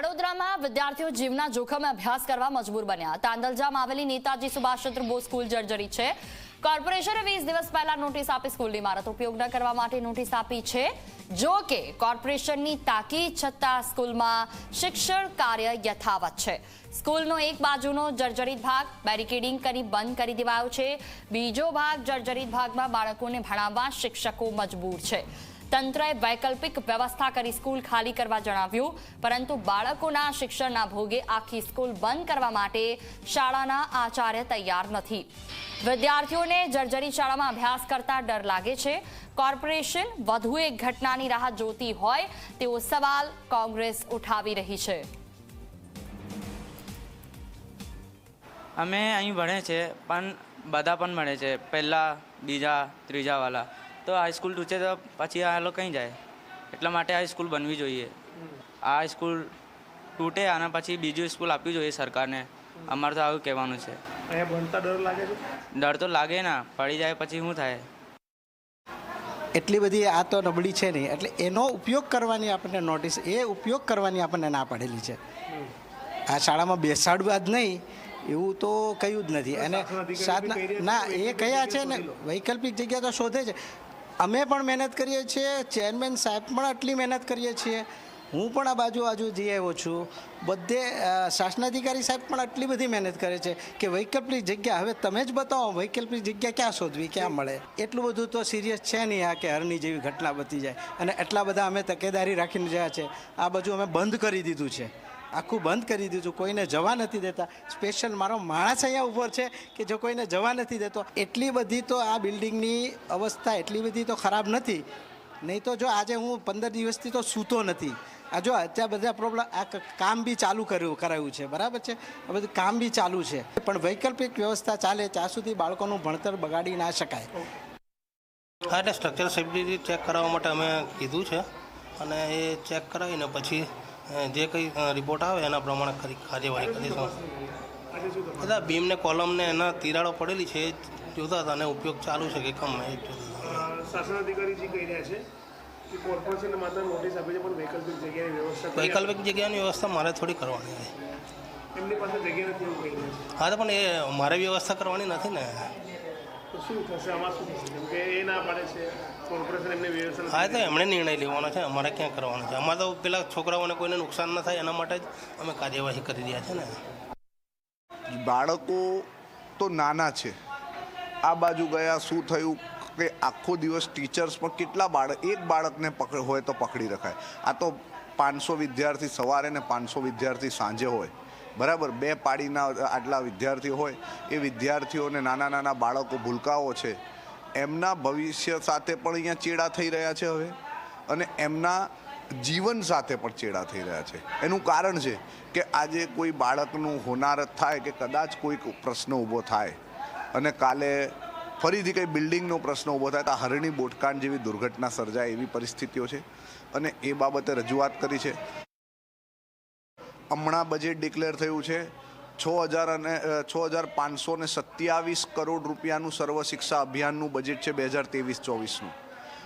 વડોદરામાં વિદ્યાર્થીઓ જીવના જોખમે અભ્યાસ કરવા મજબૂર બન્યા. તાંદલજામાં આવેલી નેતાજી સુભાષચંદ્ર બોઝ સ્કૂલ જર્જરિત છે. કોર્પોરેશને વીસ દિવસ પહેલા નોટિસ આપી સ્કૂલની ઇમારત ઉપયોગ ન કરવા માટે નોટિસ આપી છે. જો કે, કોર્પોરેશનની તાકીદ છતાં સ્કૂલમાં શિક્ષણ કાર્ય યથાવત છે. સ્કૂલનો એક બાજુનો જર્જરિત ભાગ બેરિકેડિંગ કરી બંધ કરી દેવાયો છે. બીજો ભાગ જર્જરિત ભાગમાં બાળકોને ભણાવવા શિક્ષકો મજબૂર છે. તંત્રએ વૈકલ્પિક વ્યવસ્થા કરી સ્કૂલ ખાલી કરવા જણાવ્યું, પરંતુ બાળકોના શિક્ષણના ભોગે આખી સ્કૂલ બંધ કરવા માટે શાળાના આચાર્ય તૈયાર નથી. વિદ્યાર્થીઓને જર્જરી શાળામાં અભ્યાસ કરતા ડર લાગે છે. કોર્પોરેશન વધુ એક ઘટનાની રાહ જોતી હોય તેવો સવાલ કોંગ્રેસ ઉઠાવી રહી છે. અમે અહીં ભણે છે, પણ બધા પણ ભણે છે. પહેલાં, બીજા ત્રીજાવાળા તો હાઈસ્કૂલ તૂટે તો પછી આ લોકો કંઈ જાય. એટલા માટે આ સ્કૂલ બનવી જોઈએ. આ સ્કૂલ તૂટે અને પછી બીજું સ્કૂલ આપવી જોઈએ સરકારને. અમારે તો આવું કહેવાનું છે. ભણતા ડર લાગે છે? ડર તો લાગે ના. પડી જાય પછી શું થાય? એટલી બધી આ તો નબળી છે નહીં. એટલે એનો ઉપયોગ કરવાની આપણને નોટિસ એ ઉપયોગ કરવાની આપણને ના પડેલી છે. આ શાળામાં બેસાડવા જ નહીં. એવું તો કહ્યું જ નથી. અને સાધના ના એ કયા છે ને? વૈકલ્પિક જગ્યા તો શોધે છે. અમે પણ મહેનત કરીએ છીએ. ચેરમેન સાહેબ પણ આટલી મહેનત કરીએ છીએ. હું પણ આ બાજુ બાજુ જઈ આવ્યો છું. બધે શાસનાધિકારી સાહેબ પણ આટલી બધી મહેનત કરે છે કે વૈકલ્પિક જગ્યા, હવે તમે જ બતાવો વૈકલ્પિક જગ્યા ક્યાં શોધવી, ક્યાં મળે? એટલું બધું તો સિરિયસ છે નહીં આ કે હરની જેવી ઘટના બતી જાય. અને એટલા બધા અમે તકેદારી રાખીને રહ્યા છે. આ બાજુ અમે બંધ કરી દીધું છે. આખું બંધ કરી દીધું કોઈને જવા નથી દેતા. સ્પેશિયલ મારો માણસ અહીંયા ઉપર છે કે જો કોઈને જવા નથી દેતો. એટલી બધી તો આ બિલ્ડિંગની અવસ્થા એટલી બધી તો ખરાબ નથી. નહીં તો જો આજે હું પંદર દિવસથી તો સૂતો નથી. આ જો અત્યારે બધા પ્રોબ્લેમ આ કામ બી ચાલુ કર્યું, કરાયું છે. બરાબર છે? આ બધું કામ બી ચાલુ છે. પણ વૈકલ્પિક વ્યવસ્થા ચાલે, ત્યાં સુધી બાળકોનું ભણતર બગાડી ના શકાય. હા, એટલે સ્ટ્રક્ચર સેફ્ટી ચેક કરાવવા માટે અમે કીધું છે. અને એ ચેક કરાવીને પછી જે કંઈ રિપોર્ટ આવે એના પ્રમાણે ખરી કાર્યવાહી કરીશું બધા બીમને કોલમને એના તિરાડો પડેલી છે એ જોતા હતા અને ઉપયોગ ચાલુ છે કે કમ. શાસન અધિકારીજી કહી રહ્યા છે વૈકલ્પિક જગ્યાની વ્યવસ્થા મારે થોડી કરવાની છે. હા તો પણ એ મારે વ્યવસ્થા કરવાની નથી ને. હા તો એમણે નિર્ણય લેવાનો છે. અમારે ક્યાં કરવાનો છે? અમારે તો પેલા છોકરાઓને કોઈને નુકસાન ન થાય એના માટે જ અમે કાર્યવાહી કરી રહ્યા છે ને. બાળકો તો નાના છે. આ બાજુ ગયા શું થયું? કે આખો દિવસ ટીચર્સ પણ કેટલા બાળક એક બાળકને પકડ હોય તો પકડી રખાય. આ તો પાંચસો વિદ્યાર્થી સવારે ને પાંચસો વિદ્યાર્થી સાંજે હોય. બરાબર? બે પાડીના આટલા વિદ્યાર્થી હોય, એ વિદ્યાર્થીઓને નાના નાના બાળકો ભૂલકાઓ છે. એમના ભવિષ્ય સાથે પણ અહીંયા ચેડા થઈ રહ્યા છે હવે. અને એમના જીવન સાથે પણ ચેડા થઈ રહ્યા છે. એનું કારણ છે કે આજે કોઈ બાળકનું હોનારત થાય કે કદાચ કોઈક પ્રશ્ન ઊભો થાય. અને કાલે ફરીથી કંઈ બિલ્ડિંગનો પ્રશ્ન ઊભો થાય તો હરણી બોટકાંડ જેવી દુર્ઘટના સર્જાય એવી પરિસ્થિતિઓ છે. અને એ બાબતે રજૂઆત કરી છે. હમણાં બજેટ ડિક્લેર થયું છે છ હજાર અને છ હજાર પાંચસો ને સત્યાવીસ કરોડ રૂપિયાનું સર્વ શિક્ષા અભિયાનનું બજેટ છે બે હજાર ત્રેવીસ, ચોવીસનું.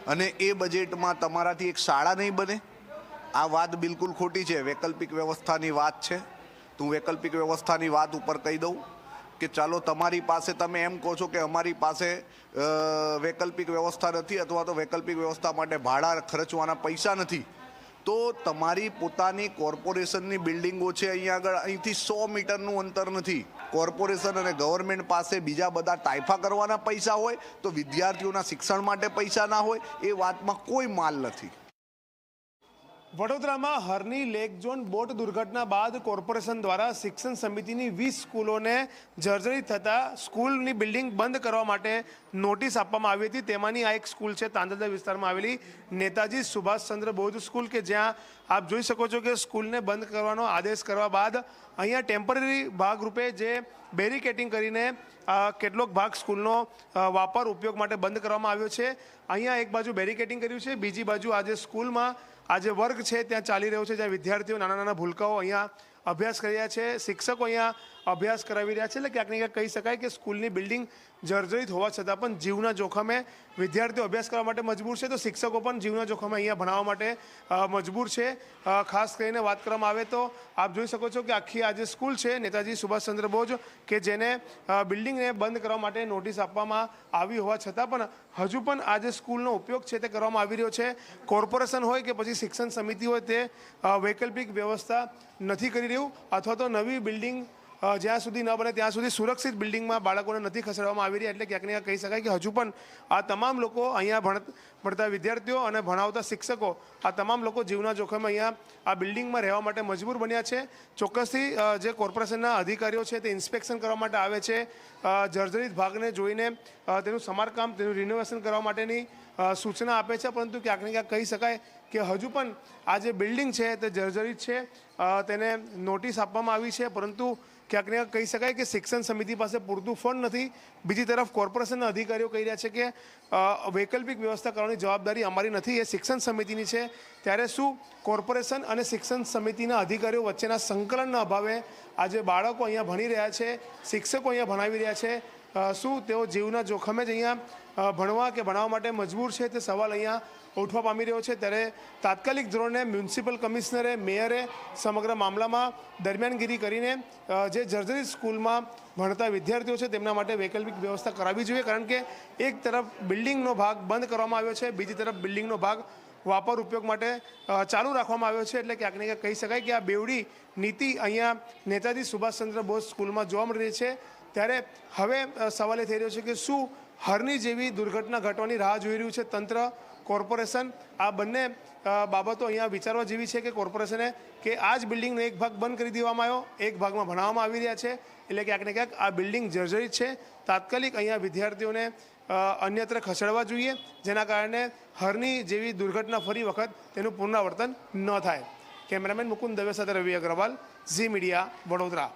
અને એ બજેટમાં તમારાથી એક શાળા નહીં બને. આ વાત બિલકુલ ખોટી છે. વૈકલ્પિક વ્યવસ્થાની વાત છે. તું વૈકલ્પિક વ્યવસ્થાની વાત ઉપર કહી દઉં કે ચાલો તમારી પાસે, તમે એમ કહો છો કે અમારી પાસે વૈકલ્પિક વ્યવસ્થા નથી અથવા તો વૈકલ્પિક વ્યવસ્થા માટે ભાડા ખર્ચવાના પૈસા નથી. તો તમારી પોતાની કોર્પોરેશનની બિલ્ડિંગો છે અહીંયા આગળ. અહીંથી સો મીટરનું અંતર નથી. કોર્પોરેશન અને ગવર્મેન્ટ પાસે બીજા બધા ટાઈફા કરવાના પૈસા હોય, તો વિદ્યાર્થીઓના શિક્ષણ માટે પૈસા ના હોય, એ વાતમાં કોઈ માલ નથી. વડોદરામાં હરની લેક ઝોન બોટ દુર્ઘટના બાદ કોર્પોરેશન દ્વારા શિક્ષણ સમિતિની વીસ સ્કૂલોને જર્જરિત થતાં સ્કૂલની બિલ્ડિંગ બંધ કરવા માટે નોટિસ આપવામાં આવી હતી. તેમાંની આ એક સ્કૂલ છે તાંદલજા વિસ્તારમાં આવેલી નેતાજી સુભાષચંદ્ર બોઝ સ્કૂલ કે જ્યાં આપ જોઈ શકો છો કે સ્કૂલને બંધ કરવાનો આદેશ કરવા બાદ અહીંયા ટેમ્પરરી ભાગરૂપે જે બેરિકેટિંગ કરીને કેટલોક ભાગ સ્કૂલનો વાપર ઉપયોગ માટે બંધ કરવામાં આવ્યો છે. અહીંયા એક બાજુ બેરિકેટિંગ કર્યું છે, બીજી બાજુ આજે સ્કૂલમાં આજે વર્ગ છે, ત્યાં ચાલી રહ્યો છે, જ્યાં વિદ્યાર્થીઓ નાના નાના ભૂલકાઓ અહીંયા અભ્યાસ કરી રહ્યા છે. શિક્ષકો અહીંયા અભ્યાસ કરાવી રહ્યા છે. એટલે ક્યાંક ક્યાંક કહી શકાય કે સ્કૂલની બિલ્ડિંગ જર્જરિત હોવા છતાં પણ જીવના જોખમે વિદ્યાર્થીઓ અભ્યાસ કરવા માટે મજબૂર છે. તો શિક્ષકો પણ જીવના જોખમે અહીંયા ભણાવવા માટે મજબૂર છે. ખાસ કરીને વાત કરવામાં આવે તો આપ જોઈ શકો છો કે આખી આ જે સ્કૂલ છે, નેતાજી સુભાષચંદ્ર બોઝ, કે જેને બિલ્ડિંગને બંધ કરવા માટે નોટિસ આપવામાં આવી હોવા છતાં પણ હજુ પણ આ જે સ્કૂલનો ઉપયોગ છે તે કરવામાં આવી રહ્યો છે. કોર્પોરેશન હોય કે પછી શિક્ષણ સમિતિ હોય તે વૈકલ્પિક વ્યવસ્થા નથી કરી રહ્યું. અથવા તો નવી બિલ્ડિંગ જ્યાં સુધી ન બને ત્યાં સુધી સુરક્ષિત બિલ્ડિંગમાં બાળકોને નથી ખસેડવામાં આવી રહી એટલે ક્યાંક ને કહી શકાય કે હજુ પણ આ તમામ લોકો અહીંયા ભણ, ભણતા વિદ્યાર્થીઓ અને ભણાવતા શિક્ષકો આ તમામ લોકો જીવના જોખમે અહીંયા આ બિલ્ડિંગમાં રહેવા માટે મજબૂર બન્યા છે. ચોક્કસથી જે કોર્પોરેશનના અધિકારીઓ છે તે ઇન્સ્પેક્શન કરવા માટે આવે છે. જર્જરિત ભાગને જોઈને તેનું સમારકામ, તેનું રિનોવેશન કરવા માટેની સૂચના આપે છે, પરંતુ ક્યાંક ક્યાંક કહી શકાય કે હજુ પણ આ જે બિલ્ડિંગ છે તે જર્જરિત છે. તેને નોટિસ આપવામાં આવી છે, પરંતુ ક્યાંક ને કહી શકાય કે શિક્ષણ સમિતિ પાસે પૂરતું ફંડ નથી બીજી તરફ કોર્પોરેશનના અધિકારીઓ કહી રહ્યા છે કે વૈકલ્પિક વ્યવસ્થા કરવાની જવાબદારી અમારી નથી એ શિક્ષણ સમિતિની છે ત્યારે શું કોર્પોરેશન અને શિક્ષણ સમિતિના અધિકારીઓ વચ્ચેના સંકલનના અભાવે આજે બાળકો અહીંયા ભણી રહ્યા છે શિક્ષકો અહીંયા ભણાવી રહ્યા છે શું તેઓ જીવના જોખમે જ અહીંયા ભણવા કે ભણાવવા માટે મજબૂર છે તે સવાલ અહીંયા ઉઠવા પામી રહ્યો છે. ત્યારે તાત્કાલિક ધોરણે મ્યુનિસિપલ કમિશનરે, મેયરે સમગ્ર મામલામાં દરમિયાનગીરી કરીને જે જર્જરી સ્કૂલમાં ભણતા વિદ્યાર્થીઓ છે તેમના માટે વૈકલ્પિક વ્યવસ્થા કરાવવી જોઈએ. કારણ કે એક તરફ બિલ્ડિંગનો ભાગ બંધ કરવામાં આવ્યો છે, બીજી તરફ બિલ્ડિંગનો ભાગ વાપર ઉપયોગ માટે ચાલુ રાખવામાં આવ્યો છે. એટલે ક્યાંક ને ક્યાંક કહી શકાય કે આ બેવડી નીતિ અહીંયા નેતાજી સુભાષચંદ્ર બોઝ સ્કૂલમાં જોવા મળી રહી છે. ત્યારે હવે સવાલ એ થઈ રહ્યો છે કે શું હરની જેવી દુર્ઘટના ઘટવાની રાહ જોઈ રહ્યું છે તંત્ર, કોર્પોરેશન? આ બંને બાબતો અહીંયા વિચારવા જેવી છે કે કોર્પોરેશને કે આ જ બિલ્ડિંગનો એક ભાગ બંધ કરી દેવામાં આવ્યો, એક ભાગમાં ભણાવવામાં આવી રહ્યા છે, એટલે ક્યાંક ને ક્યાંક આ બિલ્ડિંગ જર્જરિત છે. તાત્કાલિક અહીંયા વિદ્યાર્થીઓને અન્યત્ર ખસેડવા જોઈએ, જેના કારણે હરની જેવી દુર્ઘટના ફરી વખત તેનું પુનરાવર્તન ન થાય. કેમેરામેન મુકુંદ દવે સાથે રવિ અગ્રવાલ, ઝી મીડિયા, વડોદરા.